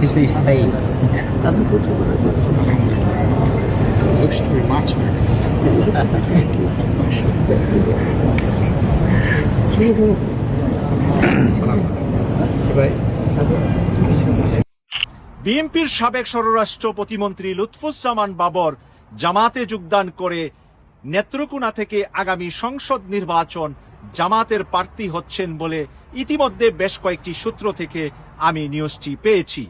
কিছু স্থায়ী। তাদের প্রচুর Looks to be much better. বিএনপির সাবেক স্বরাষ্ট্র প্রতিমন্ত্রী লুৎফুজ্জামান বাবর জামাতে যোগদান করে নেত্রকোনা থেকে আগামী সংসদ নির্বাচন জামাতের প্রার্থী হচ্ছেন বলে ইতিমধ্যে বেশ কয়েকটি সূত্র থেকে আমি নিউজটি পেয়েছি।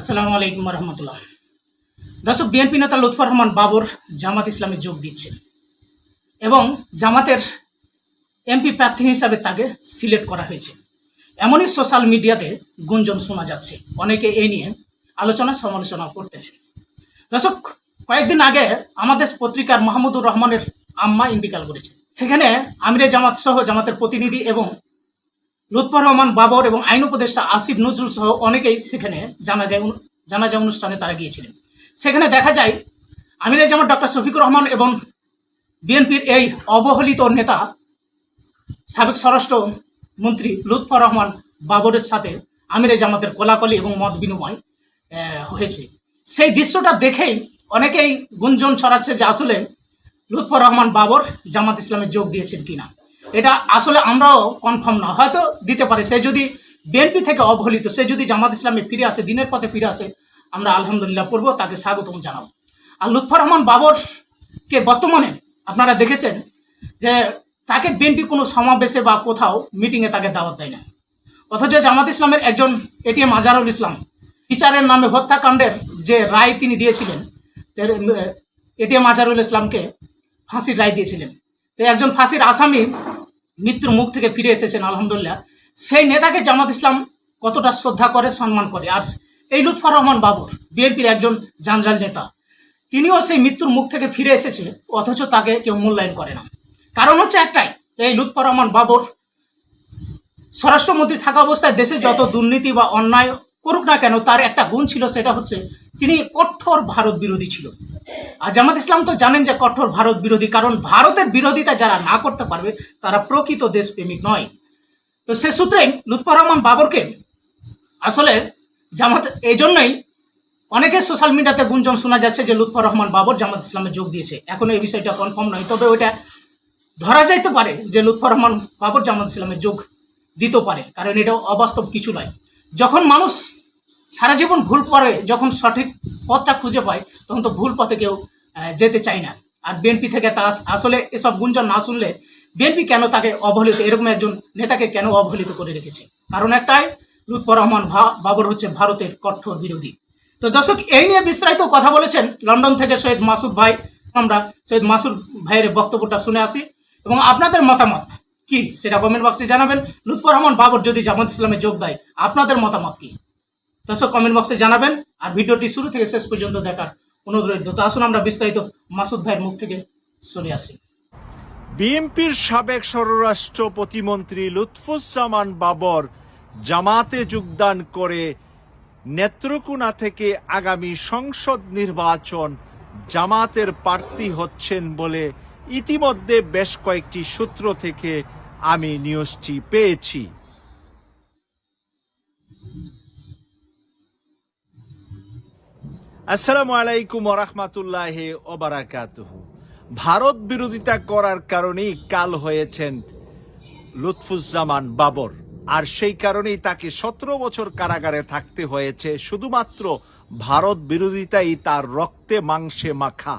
আসসালামু আলাইকুম রহমতুল্লাহ দর্শক, বিএনপি নেতা লুৎফর রহমান বাবর জামাত ইসলামে যোগ দিচ্ছেন এবং জামাতের এমপি প্রার্থী হিসাবে তাকে সিলেক্ট করা হয়েছে। এমনই সোশ্যাল মিডিয়াতে গুঞ্জন শোনা যাচ্ছে। অনেকে এই নিয়ে আলোচনা সমালোচনা করতেছে দর্শক, কয়েকদিন আগে আমাদের পত্রিকার মাহমুদুর রহমানের আম্মা ইন্তিকাল করেছে। সেখানে আমিরে জামাত সহ জামাতের প্রতিনিধি এবং লুৎফর রহমান বাবর এবং আইন উপদেষ্টা আসিফ নজরুল সহ অনেকেই সেখানে জানাজা অনু- জানাজা অনুষ্ঠানে তারা গিয়েছিলেন। সেখানে দেখা যায়, আমিরে জামাত ডক্টর শফিকুর রহমান এবং বিএনপির এই অবহেলিত নেতা, সাবেক স্বরাষ্ট্র মন্ত্রী লুৎফর রহমান বাবরের সাথে আমিরে জামাতের কোলাকলি এবং মত বিনিময় হয়েছে। সেই দৃশ্যটা দেখেই অনেকেই গুঞ্জন ছড়াচ্ছে যে আসলে লুৎফর রহমান বাবর জামাত ইসলামে যোগ দিয়েছেন কিনা। এটা আসলে আমরাও কনফার্ম না। হয়তো দিতে পারে। সে যদি বিএনপি থেকে অবহেলিত, সে যদি জামাত ইসলামে ফিরে আসে, দিনের পথে ফিরে আসে, আমরা আলহামদুলিল্লাহ পড়ব, তাকে স্বাগতম জানাব। আর লুৎফর রহমান বাবরকে বর্তমানে আপনারা দেখেছেন যে তাকে বিএনপি কোনো সমাবেশে বা কোথাও মিটিংয়ে তাকে দাওয়াত দেয় না। অথচ জামাত ইসলামের একজন এটিএম আজহারুল ইসলাম, বিচারের নামে হত্যাকাণ্ডের যে রায় তিনি দিয়েছিলেন এটিএম আজহারুল ইসলামকে ফাঁসির রায় দিয়েছিলেন। তো একজন ফাঁসির আসামি মৃত্যুর মুখ থেকে ফিরে এসেছেন, আলহামদুলিল্লাহ। সেই নেতাকে জামাত ইসলাম কতটা শ্রদ্ধা করে, সম্মান করে? আর এই লুৎফর রহমান বাবর, বিএনপির একজন জানজাল নেতা, তিনিও সেই মৃত্যুর মুখ থেকে ফিরে এসেছে, অথচ তাকে কেউ মূল্যায়ন করে না। কারণ হচ্ছে একটাই, এই লুৎফর রহমান বাবর স্বরাষ্ট্রমন্ত্রী থাকা অবস্থায় দেশে যত দুর্নীতি বা অন্যায় করুক না কেন, তার একটা গুণ ছিল সেটা হচ্ছে তিনি কঠোর ভারত বিরোধী ছিল। আর জামাত ইসলাম তো জানেন যে কঠোর ভারত বিরোধী, কারণ ভারতের বিরোধিতা যারা না করতে পারবে, তারা প্রকৃত দেশপ্রেমিক নয়। তো সে সূত্রেই লুৎফর রহমান বাবরকে আসলে জামাত এই জন্যই অনেকে সোশ্যাল মিডিয়াতে গুঞ্জন শোনা যাচ্ছে যে লুৎফর রহমান বাবর জামাত ইসলামে যোগ দিয়েছে। এখনও এই বিষয়টা কনফার্ম নয়, তবে ওইটা ধরা যাইতে পারে যে লুৎফর রহমান বাবর জামাত ইসলামে যোগ দিতে পারে, কারণ এটা অবাস্তব কিছু নয়। যখন মানুষ সারা জীবন ভুল করে, যখন সঠিক পথটা খুঁজে পায়, তখন তো ভুল পথে কেউ যেতে চায় না। আর বিএনপি থেকে তা আসলে এসব গুঞ্জন না শুনলে বিএনপি কেন তাকে অবহেলিত, এরকম একজন নেতাকে কেন অবহেলিত করে রেখেছে? কারণ একটাই, লুৎফর রহমান বাবর হচ্ছে ভারতের কঠোর বিরোধী। তো দর্শক, এই নিয়ে বিস্তারিত কথা বলেছেন লন্ডন থেকে সৈয়দ মাসুদ ভাই। আমরা সৈয়দ মাসুদ ভাইয়ের বক্তব্যটা শুনে আসি। এবং আপনাদের মতামত? কি? সেটা কমেন্ট বক্সে জানাবেন। লুৎফর রহমান বাবর যদি জামাত ইসলামে যোগ দেয়, আপনাদের মতামত কি? দর্শক কমেন্ট বক্সে জানাবেন আর ভিডিওটি শুরু থেকে শেষ পর্যন্ত দেখার অনুরোধ তো আসুন আমরা বিস্তারিত মাসুদ ভাইয়ের মুখ থেকে শুনে আসি। বিএনপির সাবেক স্বরাষ্ট্র প্রতিমন্ত্রী লুৎফুজ্জামান বাবর জামাতে যোগদান করে নেত্রকোনা থেকে আগামী সংসদ নির্বাচন জামাতের প্রার্থী হচ্ছেন বলে ইতিমধ্যে বেশ কয়েকটি সূত্র থেকে আমি নিউজটি পেয়েছি। আসসালামু আলাইকুম রহমতুল্লাহ ওবারাকাতুহু ভারত বিরোধিতা করার কারণেই কাল হয়েছেন লুৎফুজ্জামান বাবর। আর সেই কারণেই তাকে সতেরো বছর কারাগারে থাকতে হয়েছে। শুধুমাত্র ভারত বিরোধিতাই তার রক্তে মাংসে মাখা।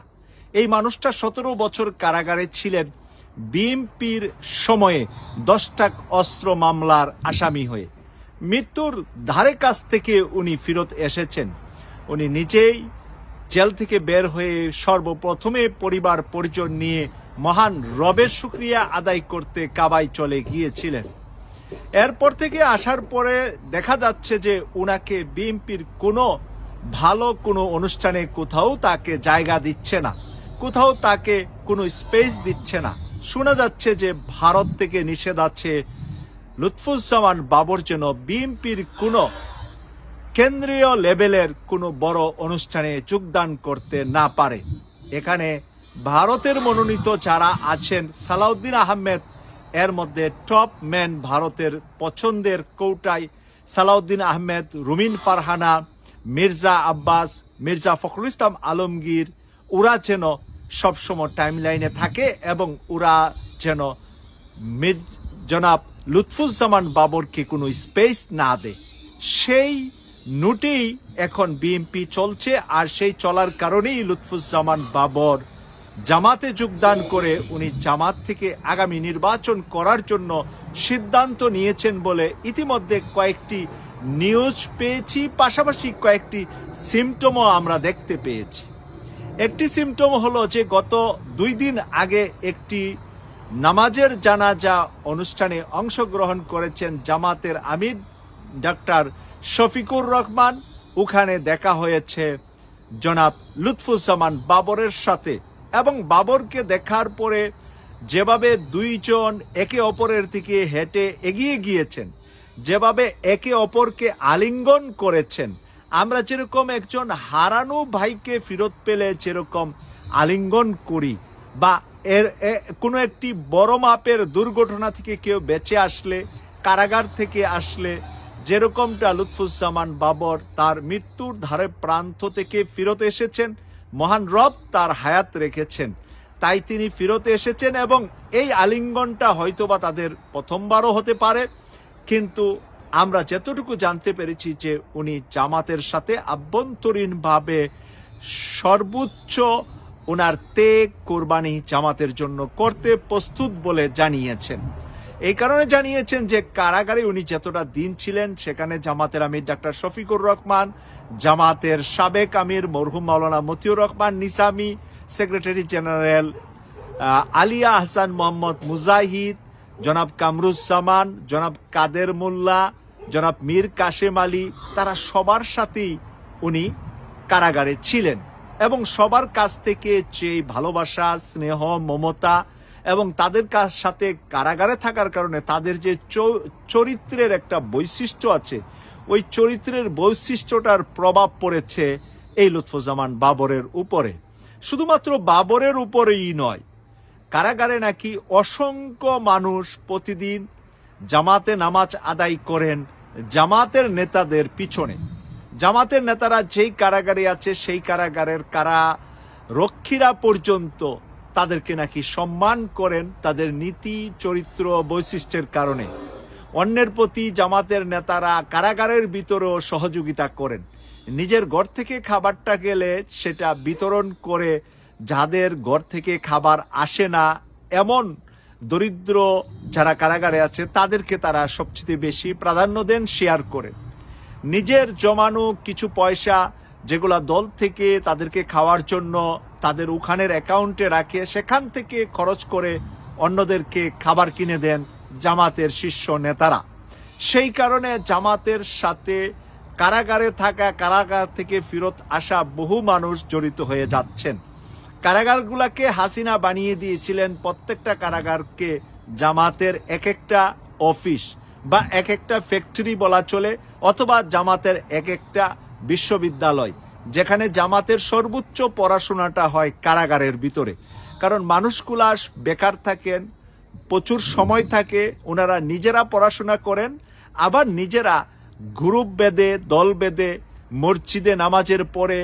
এই মানুষটা সতেরো বছর কারাগারে ছিলেন। বিএমপির সময়ে দশটা অস্ত্র মামলার আসামি হয়ে মৃত্যুর ধারে কাছ থেকে উনি ফেরত এসেছেন। উনি নিজেই জেল থেকে বের হয়ে সর্বপ্রথমে পরিবার পরিজন নিয়ে মহান রবের শুক্রিয়া আদায় করতে কাবাই চলে গিয়েছিলেন। এরপর থেকে আসার পরে দেখা যাচ্ছে যে উনাকে বিএনপির কোনো ভালো কোনো অনুষ্ঠানে কোথাও তাকে জায়গা দিচ্ছে না, কোথাও তাকে কোনো স্পেস দিচ্ছে না। শোনা যাচ্ছে যে ভারত থেকে নিষেধ আছে লুৎফুজ্জামান বাবর যেন বিএনপির কোনো কেন্দ্রীয় লেভেলের কোনো বড় অনুষ্ঠানে যোগদান করতে না পারে। এখানে ভারতের মনোনীত যারা আছেন সালাউদ্দিন আহমেদ, এর মধ্যে টপ ম্যান ভারতের পছন্দের কৌটায় সালাউদ্দিন আহমেদ, রুমিন ফারহানা, মির্জা আব্বাস, মির্জা ফখরুল ইসলাম আলমগীর, ওরা যেন সবসময় টাইম লাইনে থাকে এবং ওরা যেন মির, জনাব লুৎফুজ্জামান বাবরকে কোনো স্পেস না দেয়। সেই নোটেই এখন বিএনপি চলছে আর সেই চলার কারণেই লুৎফুজ্জামান বাবর জামাতে যোগদান করে উনি জামাত থেকে আগামী নির্বাচন করার জন্য সিদ্ধান্ত নিয়েছেন বলে ইতিমধ্যে কয়েকটি নিউজ পেয়েছি। পাশাপাশি কয়েকটি সিমটমও আমরা দেখতে পেয়েছি। একটি সিমটম হলো যে গত দুই দিন আগে একটি নামাজের জানাজা অনুষ্ঠানে অংশগ্রহণ করেছেন জামাতের আমির ডাক্তার শফিকুর রহমান। ওখানে দেখা হয়েছে জনাব লুৎফুজ্জামান বাবরের সাথে এবং বাবরকে দেখার পরে যেভাবে দুইজন একে অপরের দিকে হেঁটে এগিয়ে গিয়েছেন, যেভাবে একে অপরকে আলিঙ্গন করেছেন আমরা যেরকম একজন হারানো ভাইকে ফেরত পেলে যেরকম আলিঙ্গন করি বা এর কোনো একটি বড় মাপের দুর্ঘটনা থেকে কেউ বেঁচে আসলে, কারাগার থেকে আসলে, যেরকমটা লুৎফুজ্জামান বাবর তার মৃত্যুর ধারে প্রান্ত থেকে ফিরত এসেছেন, মহান রব তার হায়াত রেখেছেন। তাই তিনি ফিরত এসেছেন এবং এই আলিঙ্গনটা হয়তোবা তাদের প্রথমবারও হতে পারে, কিন্তু আমরা যতটুকু জানতে পেরেছি যে উনি জামাতের সাথে আভ্যন্তরীণভাবে সর্বোচ্চ ওনার তেগ কোরবানি জামাতের জন্য করতে প্রস্তুত বলে জানিয়েছেন। এই কারণে জানিয়েছেন যে কারাগারে উনি যতটা দিন ছিলেন, সেখানে জামাতের আমির ডাক্তার শফিকুর রহমান, জামাতের সাবেক আমির মরহুম মাওলানা মতিউর রহমান নিসামি, সেক্রেটারি জেনারেল আলিয়া আহসান মোহাম্মদ মুজাহিদ জনাব কামরুজ্জামান, জনাব কাদের মোল্লা, জনাব মীর কাশেম আলী, তারা সবার সাথেই উনি কারাগারে ছিলেন এবং সবার কাছ থেকে যে ভালোবাসা, স্নেহ, মমতা এবং তাদের কাছ সাথে কারাগারে থাকার কারণে তাদের যে চরিত্রের একটা বৈশিষ্ট্য আছে, ওই চরিত্রের বৈশিষ্ট্যটার প্রভাব পড়েছে এই লুৎফুজ্জামান বাবরের উপরে। শুধুমাত্র বাবরের উপরেই নয় কারাগারে নাকি অসংখ্য মানুষ প্রতিদিন জামাতে নামাজ আদায় করেন জামাতের নেতাদের পিছনে। জামাতের নেতারা যেই কারাগারে আছে, সেই কারাগারের কারা রক্ষীরা পর্যন্ত তাদেরকে নাকি সম্মান করেন তাদের নীতি, চরিত্র, বৈশিষ্ট্যের কারণে। অন্যের প্রতি জামাতের নেতারা কারাগারের ভিতরেও সহযোগিতা করেন। নিজের ঘর থেকে খাবারটা গেলে সেটা বিতরণ করে যাদের ঘর থেকে খাবার আসে না, এমন দরিদ্র যারা কারাগারে আছে, তাদেরকে তারা সবচেয়ে বেশি প্রাধান্য দেন শেয়ার করেন নিজের জমানো কিছু পয়সা যেগুলা দল থেকে তাদেরকে খাওয়ার জন্য তাদের ওখানের অ্যাকাউন্টে রাখে, সেখান থেকে খরচ করে অন্যদেরকে খাবার কিনে দেন জামাতের শীর্ষ নেতারা। সেই কারণে জামাতের সাথে কারাগারে থাকা, কারাগার থেকে ফেরত আসা বহু মানুষ জড়িত হয়ে যাচ্ছেন। কারাগারগুলাকে হাসিনা বানিয়ে দিয়েছিলেন প্রত্যেকটা কারাগারকে জামাতের এক একটা অফিস বা এক একটা ফ্যাক্টরি বলা চলে অথবা জামাতের এক একটা বিশ্ববিদ্যালয়, যেখানে জামাতের সর্বোচ্চ পড়াশোনাটা হয় কারাগারের ভিতরে। কারণ মানুষগুলা বেকার থাকেন, প্রচুর সময় থাকে, ওনারা নিজেরা পড়াশোনা করেন, আবার নিজেরা গ্রুপ বেঁধে, দল বেঁধে মসজিদে নামাজের পরে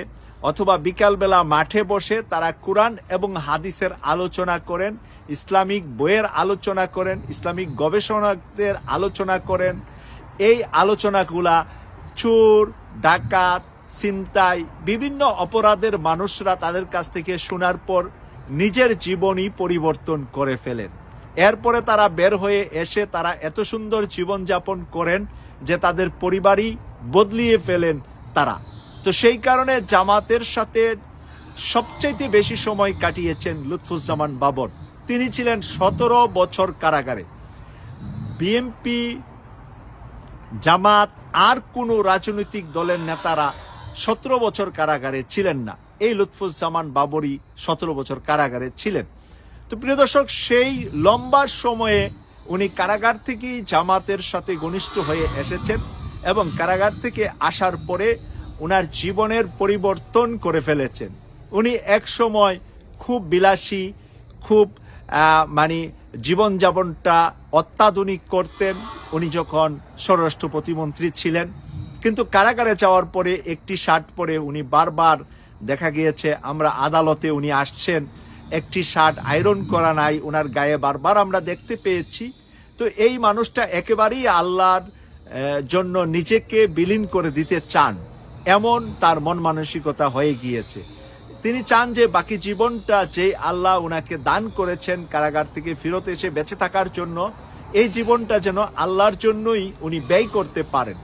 অথবা বিকালবেলা মাঠে বসে তারা কোরআন এবং হাদিসের আলোচনা করেন, ইসলামিক বইয়ের আলোচনা করেন, ইসলামিক গবেষণাদের আলোচনা করেন। এই আলোচনাগুলা চোর, ডাকাত, ছিনতাই, বিভিন্ন অপরাধের মানুষরা তাদের কাছ থেকে শোনার পর নিজের জীবনই পরিবর্তন করে ফেলেন। এরপরে তারা বের হয়ে এসে তারা এত সুন্দর জীবনযাপন করেন যে তাদের পরিবারই বদলিয়ে ফেলেন তারা। তো সেই কারণে জামাতের সাথে সবচাইতে বেশি সময় কাটিয়েছেন লুৎফুজ্জামান বাবর। তিনি ছিলেন সতেরো বছর কারাগারে। বিএনপি, জামাত আর কোনো রাজনৈতিক দলের নেতারা সতেরো বছর কারাগারে ছিলেন না। এই লুৎফুজ্জামান বাবরই সতেরো বছর কারাগারে ছিলেন। তো প্রিয় দর্শক, সেই লম্বা সময়ে উনি কারাগার থেকেই জামাতের সাথে ঘনিষ্ঠ হয়ে এসেছেন এবং কারাগার থেকে আসার পরে ওনার জীবনের পরিবর্তন করে ফেলেছেন। উনি এক সময় খুব বিলাসী, খুব মানে জীবনযাপনটা অত্যাধুনিক করতেন। উনি যখন স্বরাষ্ট্র প্রতিমন্ত্রী ছিলেন। কিন্তু কারাগারে যাওয়ার পরে একটি শার্ট পরে উনি বারবার দেখা গিয়েছে, আমরা আদালতে উনি আসছেন। একটি শার্ট আয়রন করা নাই ওনার গায়ে বারবার আমরা দেখতে পেয়েছি। তো এই মানুষটা একেবারেই আল্লাহর জন্য নিজেকে বিলীন করে দিতে চান। এমন তার মন মানসিকতা হয়ে গিয়েছে। তিনি চান যে বাকি জীবনটা যে আল্লাহ ওনাকে দান করেছেন কারাগার থেকে ফেরত এসে বেঁচে থাকার জন্য, এই জীবনটা যেন আল্লাহর জন্যই উনি ব্যয় করতে পারেন।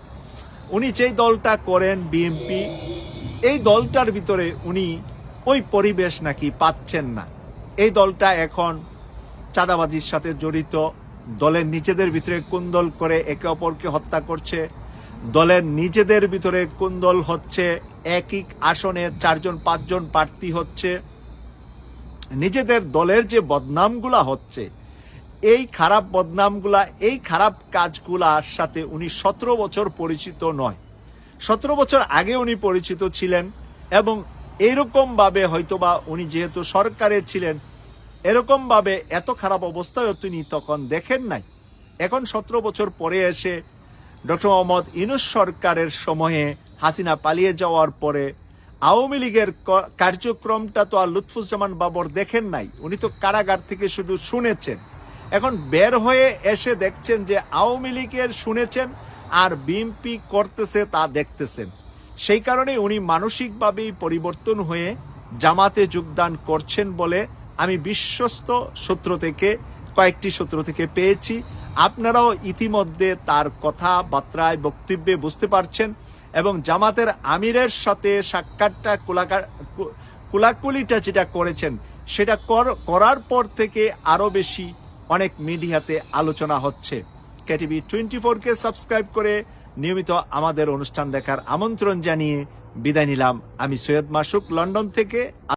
উনি যেই দলটা করেন, বিএনপি, এই দলটার ভিতরে উনি ওই পরিবেশ নাকি পাচ্ছেন না। এই দলটা এখন চাঁদাবাজির সাথে জড়িত, দলের নিজেদের ভিতরে কুন্দল করে একে অপরকে হত্যা করছে দলের নিজেদের ভিতরে কুন্দল হচ্ছে একই আসনে চারজন, পাঁচজন প্রার্থী হচ্ছে, নিজেদের দলের যে বদনামগুলা হচ্ছে, এই খারাপ বদনামগুলা, এই খারাপ কাজগুলার সাথে উনি সতেরো বছর পরিচিত নয়। সতেরো বছর আগে উনি পরিচিত ছিলেন এবং এইরকমভাবে হয়তোবা উনি যেহেতু সরকারে ছিলেন, এরকমভাবে এত খারাপ অবস্থায়ও তিনি তখন দেখেন নাই। এখন সতেরো বছর পরে এসে ডক্টর মোহাম্মদ ইনুস সরকারের সময়ে হাসিনা পালিয়ে যাওয়ার পরে আওয়ামী লীগের কার্যক্রমটা তো আর লুৎফুজ্জামান বাবর দেখেন নাই। উনি তো কারাগার থেকে শুধু শুনেছেন। এখন বের হয়ে এসে দেখছেন যে আওয়ামী লীগের শুনেছেন আর বিএনপি করতেছে তা দেখতেছেন। সেই কারণে উনি মানসিকভাবেই পরিবর্তন হয়ে জামাতে যোগদান করছেন বলে আমি বিশ্বস্ত সূত্র থেকে, কয়েকটি সূত্র থেকে পেয়েছি। আপনারাও ইতিমধ্যে তার কথাবার্তায়, বক্তব্যে বুঝতে পারছেন এবং জামাতের আমিরের সাথে সাক্ষাৎটা কুলাকুলিটা যেটা করেছেন, সেটা কর- করার পর থেকে আরও বেশি অনেক মিডিয়াতে আলোচনা হচ্ছে। কেটিভি টোয়েন্টি ফোরকে সাবস্ক্রাইব করে নিয়মিত আমাদের অনুষ্ঠান দেখার আমন্ত্রণ জানিয়ে বিদায় নিলাম। আমি সৈয়দ মাসুক, লন্ডন থেকে